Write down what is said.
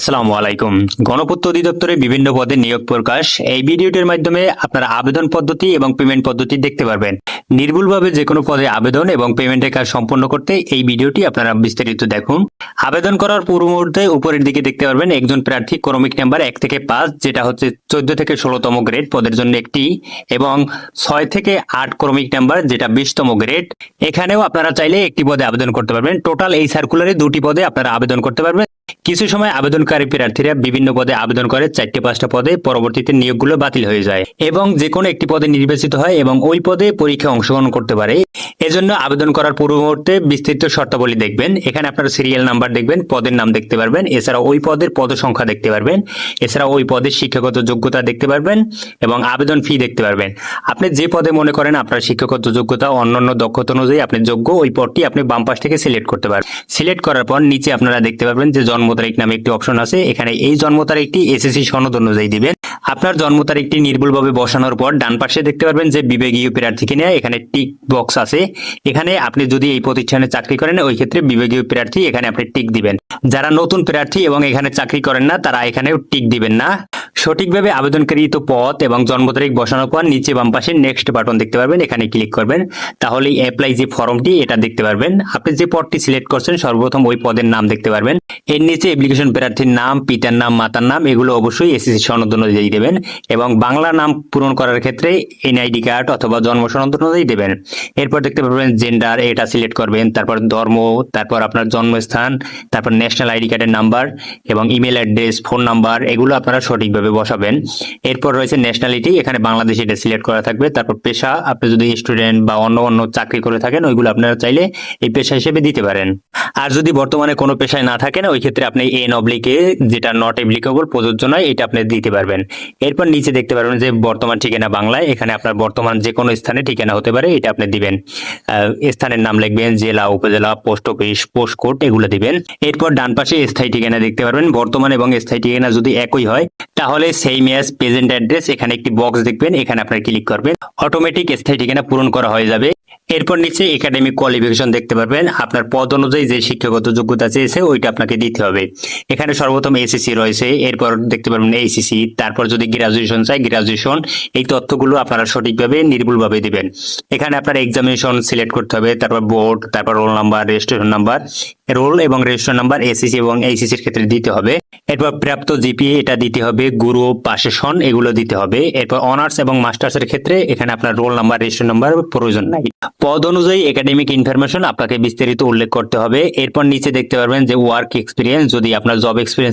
আসসালামু আলাইকুম। গণপূর্ত অধিদপ্তরে বিভিন্ন পদে নিয়োগ প্রকাশ এই ভিডিওটির মাধ্যমে আপনারা আবেদন পদ্ধতি এবং পেমেন্ট পদ্ধতি দেখতে পারবেন। নির্ভুলভাবে যে কোনো পদে আবেদন এবং পেমেন্টের কাজ সম্পন্ন করতে এই ভিডিওটি আপনারা বিস্তারিত দেখুন। আবেদন করার পূর্ব মুহূর্তে উপরের দিকে দেখতে পারবেন একজন প্রার্থী ক্রমিক নাম্বার এক থেকে পাঁচ, যেটা হচ্ছে চোদ্দ থেকে ষোলোতম গ্রেড পদের জন্য একটি, এবং ছয় থেকে আট ক্রমিক নাম্বার, যেটা বিশতম গ্রেড। এখানেও আপনারা চাইলে একটি পদে আবেদন করতে পারবেন। টোটাল এই সার্কুলারে দুটি পদে আপনারা আবেদন করতে পারবেন। কিছু সময় আবেদনকারী প্রার্থীরা বিভিন্ন পদে আবেদন করে, চারটে, পাঁচটা পদে পরবর্তীতে নিয়োগগুলো বাতিল হয়ে যায় এবং যে কোনো একটি পদে নির্বাচিত হয় এবং ওই পদে পরীক্ষায় অংশগ্রহণ করতে পারে। এজন্য আবেদন করার পূর্ব মুহূর্তে বিস্তৃত শর্তাবলী দেখবেন। এখানে আপনারা সিরিয়াল নাম্বার দেখবেন, পদের নাম দেখতে পারবেন এছাড়া ওই পদের পদ সংখ্যা দেখতে পারবেন এছাড়া ওই পদের শিক্ষাগত যোগ্যতা দেখতে পারবেন এবং আবেদন ফি দেখতে পারবেন। আপনি যে পদে মনে করেন আপনার শিক্ষাগত যোগ্যতা, অন্যান্য দক্ষতা অনুযায়ী আপনি যোগ্য, ওই পদটি আপনি বাম পাশ থেকে সিলেক্ট করতে পারবেন। সিলেক্ট করার পর নিচে আপনারা দেখতে পারবেন যে জন্ম তারিখ নামে একটি অপশন আছে। এখানে এই জন্ম তারিখটি এসএসসি সনদ অনুযায়ী দিবেন। আপনার জন্ম তারিখটি নির্ভুলভাবে বসানোর পর ডান পাশে দেখতে পারবেন যে বিভাগীয় প্রার্থীকে নিয়ে এখানে টিক বক্স আছে। এখানে আপনি যদি এই প্রতিষ্ঠানে চাকরি করেন, ওই ক্ষেত্রে বিবেগীয় প্রার্থী এখানে আপনি টিক দিবেন। যারা নতুন প্রার্থী এবং এখানে চাকরি করেন না, তারা এখানেও টিক দিবেন না। সঠিকভাবে আবেদনকারী তো পদ এবং জন্ম তারিখ বসানোর পর নিচে বাম পাশে নেক্সট বাটন দেখতে পারবেন, এখানে ক্লিক করবেন। তাহলে অ্যাপ্লাই যে ফর্মটি এটা দেখতে পারবেন। আপনি যে পদটি সিলেক্ট করছেন, সর্বপ্রথম ওই পদের নাম দেখতে পারবেন। এর নিচে অ্যাপ্লিকেশন প্রার্থীর নাম, পিতার নাম, মাতার নাম, এগুলো অবশ্যই এসএসসি সনদ অনুযায়ী দেবেন এবং বাংলা নাম পূরণ করার ক্ষেত্রে এনআইডি কার্ড অথবা জন্ম সনদ অনুযায়ী দেবেন। এরপর দেখতে পারবেন জেন্ডার এটা সিলেক্ট করবেন, তারপর ধর্ম, তারপর আপনার জন্মস্থান, তারপর ন্যাশনাল আইডি কার্ডের নাম্বার এবং ইমেল অ্যাড্রেস ফোন নাম্বার এগুলো আপনারা সঠিকভাবে বসাবেন। এরপর রয়েছে ন্যাশনালিটি এখানে বাংলাদেশ এটা সিলেক্ট করা থাকবে। তারপর পেশা, আপনি যদি স্টুডেন্ট বা অন্য অন্য চাকরি করে থাকেন, ওইগুলো আপনারা চাইলে এই পেশা হিসেবে দিতে পারেন। আর যদি বর্তমানে কোনো পেশায় না থাকেন, ওই ক্ষেত্রে আপনি এন অবলিকে যেটা নট এপ্লিকেবল প্রযোজ্য নয়, এটা আপনি দিতে পারবেন। এরপর নিচে দেখতে পারবেন যে বর্তমান ঠিকানা বাংলায়, এখানে আপনার বর্তমান যে কোনো স্থানে ঠিকানা হতে পারে, এটা আপনি দিবেন। স্থানের নাম লিখবেন, জেলা, উপজেলা পোস্ট অফিস পোস্ট কোড এগুলো দিবেন। এরপর ডান পাশে স্থায়ী ঠিকানা দেখতে পারবেন। বর্তমান এবং স্থায়ী ঠিকানা যদি একই হয় সেম অ্যাজ প্রেজেন্ট অ্যাড্রেস এখানে একটি বক্স দেখবেন, এখানে আপনার ক্লিক করবেন অটোমেটিক স্থায়ী ঠিকানা পূরণ করা হয়ে যাবে। এরপর নিচে একাডেমিক কোয়ালিফিকেশন দেখতে পারবেন, আপনার পদ অনুযায়ী যে শিক্ষাগত যোগ্যতা চেয়েছে, ওইটা আপনাকে দিতে হবে। এখানে সর্বপ্রথম এসএসসি রয়েছে, এরপর দেখতে পারবেন এইসিসি তারপর যদি গ্রাজুয়েশন চাই গ্রাজুয়েশন এই তথ্যগুলো আপনারা সঠিকভাবে, নির্ভুলভাবে দিবেন। এখানে আপনার এক্সামিনেশন সিলেক্ট করতে হবে, তারপর বোর্ড তারপর roll number registration number roll এবং রেজিস্ট্রেশন নাম্বার এসএসসি এবং এইসিসির ক্ষেত্রে দিতে হবে। এরপর প্রাপ্ত জিপিএ, এটা দিতে হবে গুরু পাশেশন এগুলো দিতে হবে। এরপর অনার্স এবং মাস্টার্স এর ক্ষেত্রে এখানে আপনার রোল নাম্বার, রেজিস্ট্রেশন নাম্বার প্রয়োজন নাই। পদ অনুযায়ী একাডেমিক ইনফরমেশন আপনাকে বিস্তারিত উল্লেখ করতে হবে। এরপর নিচে দেখতে পারবেন যে ওয়ার্ক এক্সপিরিয়েন্স যদি আপনার জব এক্সপিরিয়েন্স